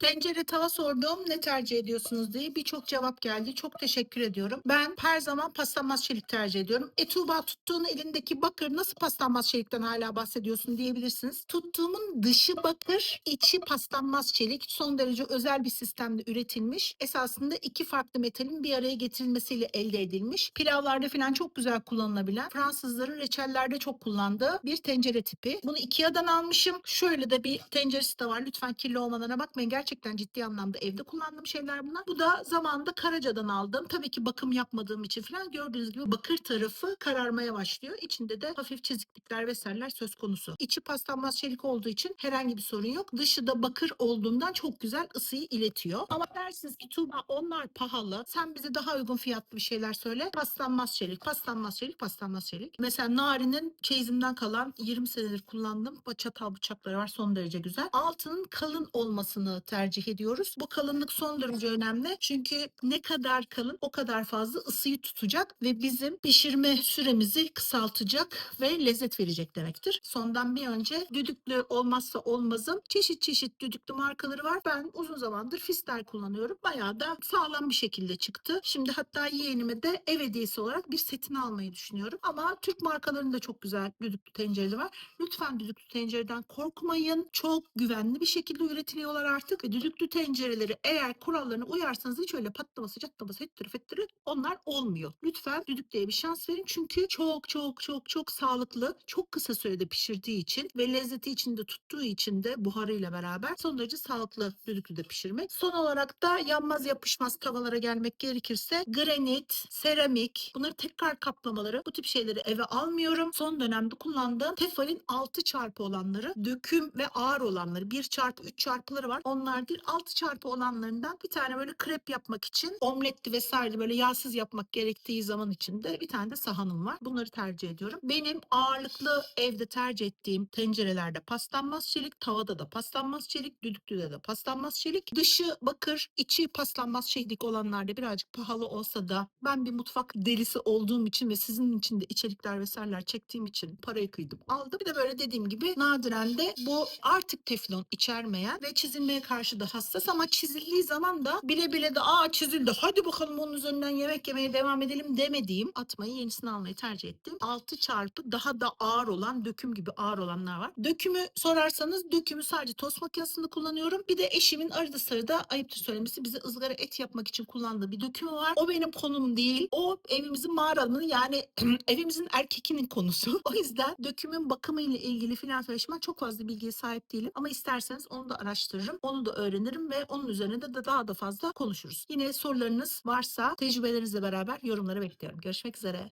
Tencere tava sordum ne tercih ediyorsunuz diye birçok cevap geldi. Çok teşekkür ediyorum. Ben her zaman paslanmaz çelik tercih ediyorum. E Tuğba tuttuğun elindeki bakır nasıl paslanmaz çelikten hala bahsediyorsun diyebilirsiniz. Tuttuğumun dışı bakır, içi paslanmaz çelik. Son derece özel bir sistemde üretilmiş. Esasında iki farklı metalin bir araya getirilmesiyle elde edilmiş. Pilavlarda falan çok güzel kullanılabilen, Fransızların reçellerde çok kullandığı bir tencere tipi. Bunu Ikea'dan almışım. Şöyle de bir tenceresi de var. Lütfen kirli olmalarına bakmayın. Gerçekten ciddi anlamda evde kullandığım şeyler bunlar. Bu da zamanında Karaca'dan aldım. Tabii ki bakım yapmadığım için falan gördüğünüz gibi bakır tarafı kararmaya başlıyor. İçinde de hafif çiziklikler vesaireler söz konusu. İçi paslanmaz çelik olduğu için herhangi bir sorun yok. Dışı da bakır olduğundan çok güzel ısıyı iletiyor. Ama dersiniz ki Tuğba onlar pahalı. Sen bize daha uygun fiyatlı bir şeyler söyle. Paslanmaz çelik, paslanmaz çelik, paslanmaz çelik. Mesela Nari'nin çeyizimden kalan 20 senedir kullandığım çatal bıçakları var son derece güzel. Altının kalın olmasını tercih ediyoruz. Bu kalınlık son derece önemli. Çünkü ne kadar kalın o kadar fazla ısıyı tutacak ve bizim pişirme süremizi kısaltacak ve lezzet verecek demektir. Sondan bir önce düdüklü olmazsa olmazım. Çeşit çeşit düdüklü markaları var. Ben uzun zamandır Fister kullanıyorum. Bayağı da sağlam bir şekilde çıktı. Şimdi hatta yeğenime de ev hediyesi olarak bir setini almayı düşünüyorum. Ama Türk markalarında çok güzel düdüklü tencereleri var. Lütfen düdüklü tencereden korkmayın. Çok güvenli bir şekilde üretiliyorlar artık. Düdüklü tencereleri eğer kurallarına uyarsanız hiç öyle patlaması, çatlaması, fettiri fettiri onlar olmuyor. Lütfen düdüklüye bir şans verin. Çünkü çok çok çok çok sağlıklı, çok kısa sürede pişirdiği için ve lezzeti içinde tuttuğu için de buharıyla beraber son derece sağlıklı düdüklüde pişirmek. Son olarak da yanmaz yapışmaz tavalara gelmek gerekirse granit, seramik, bunları tekrar kaplamaları bu tip şeyleri eve almıyorum. Son dönemde kullandığım Tefal'in 6 çarpı olanları, döküm ve ağır olanları, 1 çarpı 3 çarpıları var. Onlar değil 6 çarpı olanlarından bir tane böyle krep yapmak için omletli vesaire böyle yağsız yapmak gerektiği zaman için de bir tane de sahanım var. Bunları tercih ediyorum. Benim ağırlıklı evde tercih ettiğim tencerelerde paslanmaz çelik, tavada da paslanmaz çelik, düdüklüde de paslanmaz çelik. Dışı bakır, içi paslanmaz çelik olanlarda birazcık pahalı olsa da ben bir mutfak delisi olduğum için ve sizin için de içerikler vesaireler çektiğim için parayı kıydım aldım. Bir de böyle dediğim gibi nadiren de bu artık teflon içermeyen ve çizilmeye karşı da hassas ama çizildiği zaman da bile bile de aa çizildi hadi bakalım onun üzerinden yemek yemeye devam edelim demediğim atmayı yenisini almayı tercih ettim. 6 çarpı daha da ağır olan döküm gibi ağır olanlar var. Dökümü sorarsanız dökümü sadece tost makinesinde kullanıyorum. Bir de eşimin arada sırada ayıptır söylemesi bize ızgara et yapmak için kullandığı bir dökümü var. O benim konum değil. O evimizin mağaranın yani evimizin erkekinin konusu. O yüzden dökümün bakımı ile ilgili filan çalışma çok fazla bilgiye sahip değilim. Ama isterseniz onu da araştırırım. Onu da öğrenirim ve onun üzerine de daha da fazla konuşuruz. Yine sorularınız varsa tecrübelerinizle beraber yorumları bekliyorum. Görüşmek üzere.